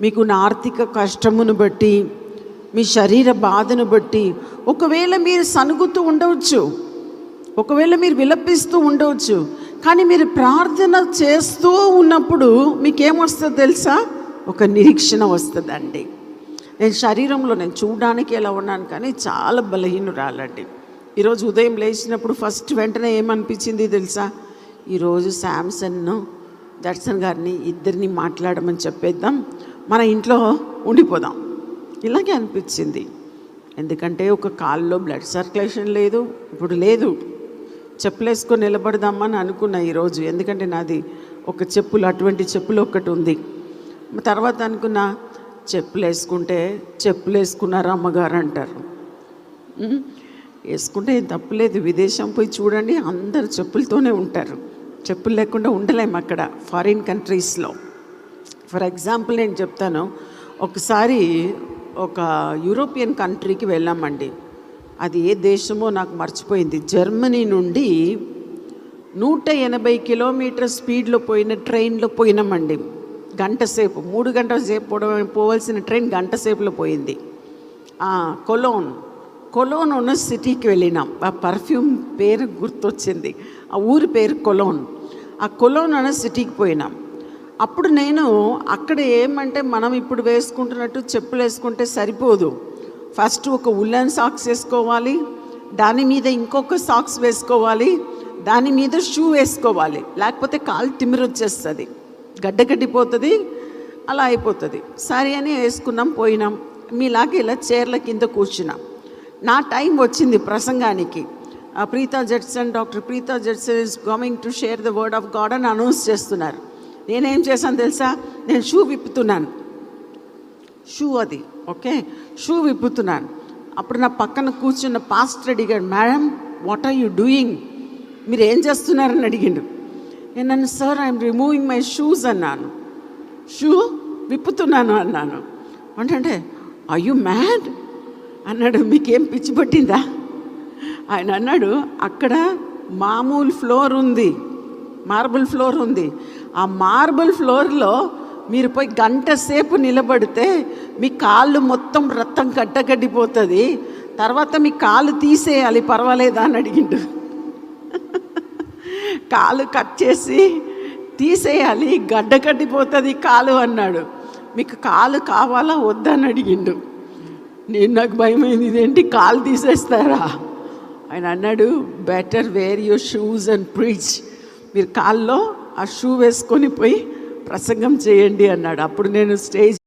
మీకున్న ఆర్థిక కష్టమును బట్టి మీ శరీర బాధను బట్టి ఒకవేళ మీరు సనుగుతూ ఉండవచ్చు ఒకవేళ మీరు విలపిస్తూ ఉండవచ్చు కానీ మీరు ప్రార్థన చేస్తూ ఉన్నప్పుడు మీకేమొస్తుందో తెలుసా? ఒక నిరీక్షణ వస్తుందండి. నేను శరీరంలో నేను చూడడానికి ఎలా ఉన్నాను కానీ చాలా బలహీనురాలండి. ఈరోజు ఉదయం లేచినప్పుడు ఫస్ట్ వెంటనే ఏమనిపించింది తెలుసా? ఈరోజు శాంసన్ను దర్శన్ గారిని ఇద్దరిని మాట్లాడమని చెప్పేద్దాం. మన ఇంట్లో ఉండిపోదాం. ఇలాగే అనిపించింది. ఎందుకంటే ఒక కాల్లో బ్లడ్ సర్క్యులేషన్ లేదు ఇప్పుడు లేదు. చెప్పులేసుకొని నిలబడదామని అనుకున్నా ఈరోజు. ఎందుకంటే నాది ఒక చెప్పులు అటువంటి చెప్పులు ఒకటి ఉంది. తర్వాత అనుకున్నా చెప్పులు వేసుకుంటే చెప్పులు వేసుకున్నారు అమ్మగారు అంటారు. వేసుకుంటే ఏం తప్పులేదు విదేశం పోయి చూడండి అందరు చెప్పులతోనే ఉంటారు. చెప్పులు లేకుండా ఉండలేము అక్కడ ఫారిన్ కంట్రీస్లో. ఫర్ ఎగ్జాంపుల్ నేను చెప్తాను. ఒకసారి ఒక యూరోపియన్ కంట్రీకి వెళ్ళామండి. అది ఏ దేశమో నాకు మర్చిపోయింది. జర్మనీ నుండి నూట ఎనభై కిలోమీటర్ స్పీడ్లో పోయిన ట్రైన్లో పోయినామండి. గంట సేపు మూడు గంటల సేపు పోవడం పోవాల్సిన ట్రైన్ గంట సేపులో పోయింది. కొలోన్. కొలోన్ ఉన్న సిటీకి వెళ్ళినాం. ఆ పర్ఫ్యూమ్ పేరు గుర్తొచ్చింది. ఆ ఊరి పేరు కొలోన్. ఆ కొలోన్ అన్న సిటీకి పోయినాం. అప్పుడు నేను అక్కడ ఏమంటే మనం ఇప్పుడు వేసుకుంటున్నట్టు చెప్పులు వేసుకుంటే సరిపోదు. ఫస్ట్ ఒక ఉల్లన్ సాక్స్ వేసుకోవాలి దాని మీద ఇంకొక సాక్స్ వేసుకోవాలి దాని మీద షూ వేసుకోవాలి. లేకపోతే కాలు తిమ్మిరి వచ్చేస్తుంది. గడ్డ కట్టిపోతుంది అలా అయిపోతుంది. సరే అని వేసుకున్నాం పోయినాం. మీలాగే ఇలా చీరల కింద కూర్చున్నాం. నా టైం వచ్చింది ప్రసంగానికి. Preetha Judson doctor Preetha Judson is going to share the word of God అని అనౌన్స్ చేస్తున్నారు. నేనేం చేశాను తెలుసా? నేను షూ విప్పుతున్నాను. షూ అది ఓకే? షూ విప్పుతున్నాను. అప్పుడు నా పక్కన కూర్చున్న పాస్టర్ అడిగాడు madam what are you doing మీరు ఏం చేస్తున్నారని అడిగిండు. నేను నన్ను sir I'm removing my shoes అన్నాను. షూ విప్పుతున్నాను అన్నాను. అంటే ఐ యు మ్యాడ్ అన్నాడు. మీకేం పిచ్చి పట్టిందా? ఆయన అన్నాడు అక్కడ మామూలు ఫ్లోర్ ఉంది. మార్బుల్ ఫ్లోర్ ఉంది. ఆ మార్బుల్ ఫ్లోర్లో మీరు పోయి గంట సేపు నిలబడితే మీ కాళ్ళు మొత్తం రక్తం గడ్డగడ్డిపోతుంది. తర్వాత మీ కాళ్ళు తీసేయాలి పర్వాలేదా అని అడిగిండు. కాలు కట్ చేసి తీసేయాలి గడ్డ కట్టిపోతుంది కాలు అన్నాడు. మీకు కాలు కావాలా వద్దని అడిగిండు. నేను నాకు భయమైంది ఇదేంటి కాలు తీసేస్తారా? ఆయన అన్నాడు better wear your shoes and preach మీరు కాల్లో ఆ షూ వేసుకొని పోయి ప్రసంగం చేయండి అన్నాడు. అప్పుడు నేను స్టేజ్